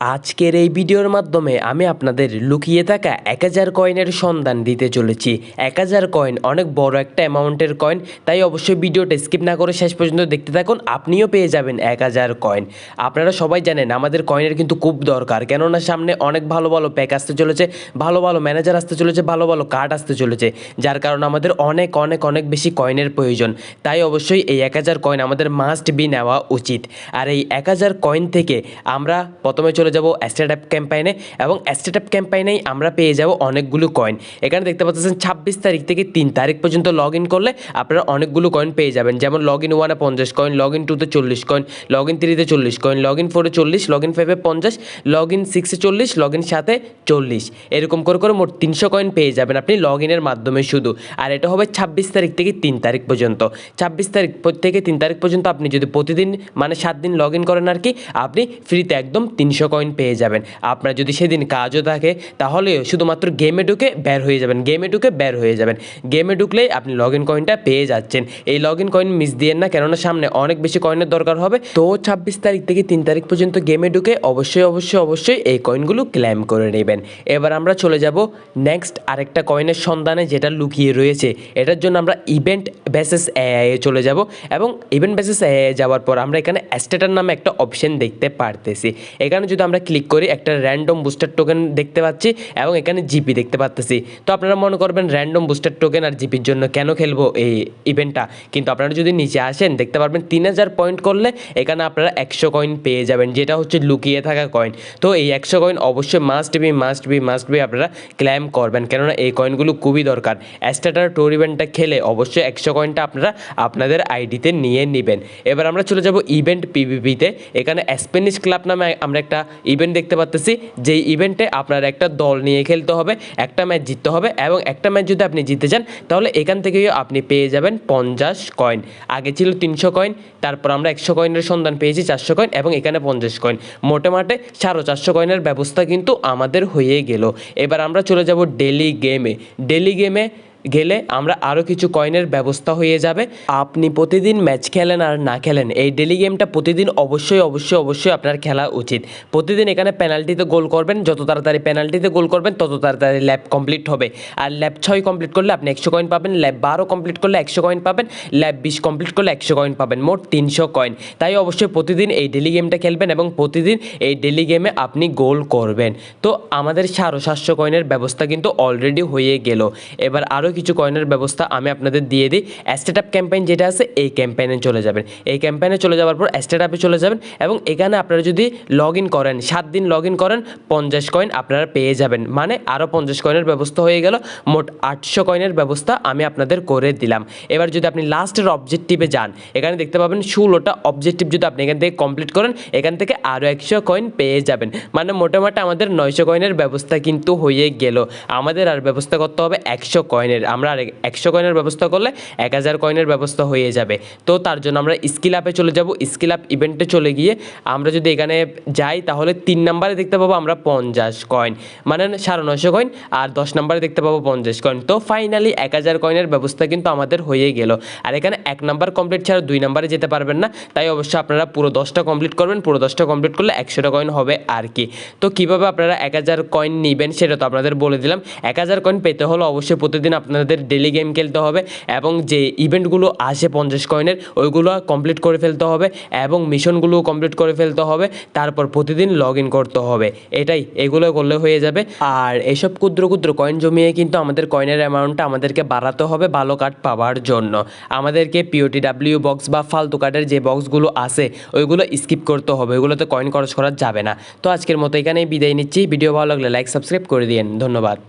আজকের এই ভিডিওর মাধ্যমে আমি আপনাদের লুকিয়ে থাকা এক হাজার কয়েনের সন্ধান দিতে চলেছি। এক হাজার কয়েন অনেক বড় একটা অ্যামাউন্টের কয়েন, তাই অবশ্যই ভিডিওটা স্কিপ না করে শেষ পর্যন্ত দেখতে থাকুন, আপনিও পেয়ে যাবেন এক হাজার কয়েন। আপনারা সবাই জানেন, আমাদের কয়েনের কিন্তু খুব দরকার, কেননা সামনে অনেক ভালো ভালো প্যাক আসতে চলেছে, ভালো ভালো ম্যানেজার আসতে চলেছে, ভালো ভালো কার্ড আসতে চলেছে, যার কারণে আমাদের অনেক অনেক অনেক বেশি কয়েনের প্রয়োজন। তাই অবশ্যই এই এক হাজার কয়েন আমাদের মাস্ট বি নেওয়া উচিত। আর এই এক হাজার কয়েন থেকে আমরা প্রথমে চলে যাব অ্যাস্টেটঅ্যাপ ক্যাম্পাইনে এবং অ্যাস্টেটঅ্যাপ ক্যাম্পাইনেই আমরা পেয়ে যাব অনেকগুলো কয়েন এখানে দেখতে পাচ্ছেন ছাব্বিশ তারিখ থেকে তিন তারিখ পর্যন্ত লগ ইন করলে আপনারা অনেকগুলো কয়েন পেয়ে যাবেন। যেমন লগ ইন ওয়ানে পঞ্চাশ কয়েন লগ ইন টুতে চল্লিশ কয়েন লগ ইন থ্রিতে চল্লিশ কয়েন লগ ইন ফোরে চল্লিশ লগ ইন ফাইভে পঞ্চাশ লগ ইন সিক্সে চল্লিশ লগ ইন সাথে চল্লিশ। এরকম করে করে মোট তিনশো কয়েন পেয়ে যাবেন আপনি লগ ইনের মাধ্যমে শুধু। আর এটা হবে ছাব্বিশ তারিখ থেকে তিন তারিখ পর্যন্ত। ছাব্বিশ তারিখ থেকে তিন তারিখ পর্যন্ত আপনি যদি প্রতিদিন মানে সাত দিন লগ ইন করেন আর কি, আপনি ফ্রিতে একদম তিনশো কয়েন পেয়ে যাবেন। আপনার যদি সেদিন কাজও থাকে তাহলে শুধুমাত্র গেমে ঢুকে বের হয়ে যাবেন গেমে ঢুকে বের হয়ে যাবেন। গেমে ঢুকলেই আপনি লগ ইন কয়েনটা পেয়ে যাচ্ছেন। এই লগ ইন কয়েন মিস দিয়েন না, কেননা সামনে অনেক বেশি কয়েনের দরকার হবে। তো ছাব্বিশ তারিখ থেকে তিন তারিখ পর্যন্ত গেমে ঢুকে অবশ্যই অবশ্যই অবশ্যই এই কয়েনগুলো ক্লেম করে নেবেন। এবার আমরা চলে যাব নেক্সট আরেকটা কয়েনের সন্ধানে, যেটা লুকিয়ে রয়েছে। এটার জন্য আমরা ইভেন্ট এআই এ চলে যাব এবং ইভেন্ট বেসিস এআই যাওয়ার পর আমরা এখানে অ্যাস্টেটার নামে একটা অপশন দেখতে পারতেছি। এখানে যদি আমরা ক্লিক করি, একটা র্যান্ডম বুস্টার টোকেন দেখতে পাচ্ছি এবং এখানে জিপি দেখতে পাচ্তেছি তো আপনারা মনে করবেন র্যান্ডম বুস্টার টোকেন আর জিপির জন্য কেন খেলব এই ইভেন্টটা কিন্তু আপনারা যদি নিচে আসেন, দেখতে পারবেন তিন হাজার পয়েন্ট করলে এখানে আপনারা একশো কয়েন পেয়ে যাবেন, যেটা হচ্ছে লুকিয়ে থাকা কয়েন তো এই একশো কয়েন অবশ্যই must be must be must be আপনারা ক্লেম করবেন। কেননা এই কয়েনগুলো খুবই দরকার। অ্যাস্টাটার টোর ইভেন্টটা খেলে অবশ্যই একশো কয়েনটা আপনারা আপনাদের আইডিতে নিয়ে নেবেন। এবার আমরা চলে যাব ইভেন্ট পিভিপিতে। এখানে স্প্যানিশ ক্লাব নামে আমরা একটা ইভেন্ট দেখতে পাচ্তেছি যেই ইভেন্টে আপনার একটা দল নিয়ে খেলতে হবে, একটা ম্যাচ জিততে হবে এবং একটা ম্যাচ যদি আপনি জিতে যান, তাহলে এখান থেকেই আপনি পেয়ে যাবেন পঞ্চাশ কয়েন আগে ছিল তিনশো কয়েন তারপর আমরা একশো কয়েনের সন্ধান পেয়েছি, চারশো কয়েন এবং এখানে পঞ্চাশ কয়েন মোটে মাঠে সাড়ে চারশো কয়েনের ব্যবস্থা কিন্তু আমাদের হয়ে গেল। এবার আমরা চলে যাব ডেলি গেমে ডেলি গেমে গেলে আমরা আরও কিছু কয়েনের ব্যবস্থা হয়ে যাবে। আপনি প্রতিদিন ম্যাচ খেলেন আর না খেলেন, এই ডেলি গেমটা প্রতিদিন অবশ্যই অবশ্যই অবশ্যই আপনার খেলা উচিত। প্রতিদিন এখানে পেনাল্টিতে গোল করবেন, যত তাড়াতাড়ি পেনাল্টিতে গোল করবেন, তত তাড়াতাড়ি ল্যাব কমপ্লিট হবে। আর ল্যাব ছয় কমপ্লিট করলে আপনি একশো কয়েন পাবেন ল্যাব বারো কমপ্লিট করলে একশো কয়েন পাবেন ল্যাব বিশ কমপ্লিট করলে একশো কয়েন পাবেন, মোট তিনশো কয়েন তাই অবশ্যই প্রতিদিন এই ডেলি গেমটা খেলবেন এবং প্রতিদিন এই ডেলি গেমে আপনি গোল করবেন। তো আমাদের সাড়ে সাতশো কয়েনের ব্যবস্থা কিন্তু অলরেডি হয়ে গেল। এবার আরও কিছু কয়েনের ব্যবস্থা আমি আপনাদের দিয়ে দিই। অ্যাস্টেটআপ ক্যাম্পেইন যেটা আছে, এই ক্যাম্পেইনে চলে যাবেন। এই ক্যাম্পেইনে চলে যাওয়ার পর অ্যাস্টেটআপে চলে যাবেন এবং এখানে আপনারা যদি লগ ইন করেন, সাত দিন লগ ইন করেন, পঞ্চাশ কয়েন আপনারা পেয়ে যাবেন। মানে আরও পঞ্চাশ কয়েনের ব্যবস্থা হয়ে গেল, মোট আটশো কয়েনের ব্যবস্থা আমি আপনাদের করে দিলাম। এবার যদি আপনি লাস্টের অবজেক্টিভে যান, এখানে দেখতে পাবেন ষোলোটা অবজেক্টিভ যদি আপনি এখান থেকে কমপ্লিট করেন, এখান থেকে আরও একশো কয়েন পেয়ে যাবেন। মানে মোটামুটি আমাদের নয়শো কয়েনের ব্যবস্থা কিন্তু হয়ে গেল। আমাদের আর ব্যবস্থা করতে হবে একশো কয়েনের আমরা আর একশো কয়েনের ব্যবস্থা করলে এক হাজার কয়েনের ব্যবস্থা হয়ে যাবে। তো তার জন্য আমরা স্কিল অ্যাপে চলে যাব। স্কিল অ্যাপ ইভেন্টে চলে গিয়ে আমরা যদি এখানে যাই, তাহলে তিন নাম্বারে দেখতে পাবো আমরা পঞ্চাশ কয়েন মানে সাড়ে নশো কয়েন আর দশ নাম্বারে দেখতে পাবো পঞ্চাশ কয়েন তো ফাইনালি এক হাজার কয়েনের ব্যবস্থা কিন্তু আমাদের হয়ে গেল। আর এখানে এক নাম্বার কমপ্লিট ছাড়া দুই নাম্বারে যেতে পারবেন না। তাই অবশ্যই আপনারা পুরো দশটা কমপ্লিট করবেন। পুরো দশটা কমপ্লিট করলে একশোটা কয়েন হবে আর কি। তো কীভাবে আপনারা এক হাজার কয়েন নেবেন সেটা তো আপনাদের বলে দিলাম। এক হাজার কয়েন পেতে হলে অবশ্যই প্রতিদিন আপনাদের ডেলি গেম খেলতে হবে এবং যে ইভেন্টগুলো আসে পঞ্চাশ কয়েনের ওইগুলো কমপ্লিট করে ফেলতে হবে এবং মিশনগুলো কমপ্লিট করে ফেলতে হবে, তারপর প্রতিদিন লগ ইন করতে হবে। এটাই, এগুলো করলে হয়ে যাবে। আর এসব ক্ষুদ্র ক্ষুদ্র কয়েন জমিয়ে কিন্তু আমাদের কয়েনের অ্যামাউন্টটা আমাদেরকে বাড়াতে হবে ভালো কার্ড পাওয়ার জন্য। আমাদেরকে পিওটি ডাব্লিউ বক্স বা ফালতু কার্ডের যে বক্সগুলো আছে, ওইগুলো স্কিপ করতে হবে। ওইগুলোতে কয়েন খরচ করা যাবে না। তো আজকের মতো এখানেই বিদায় নিচ্ছি। ভিডিও ভালো লাগলে লাইক সাবস্ক্রাইব করে দিন ধন্যবাদ।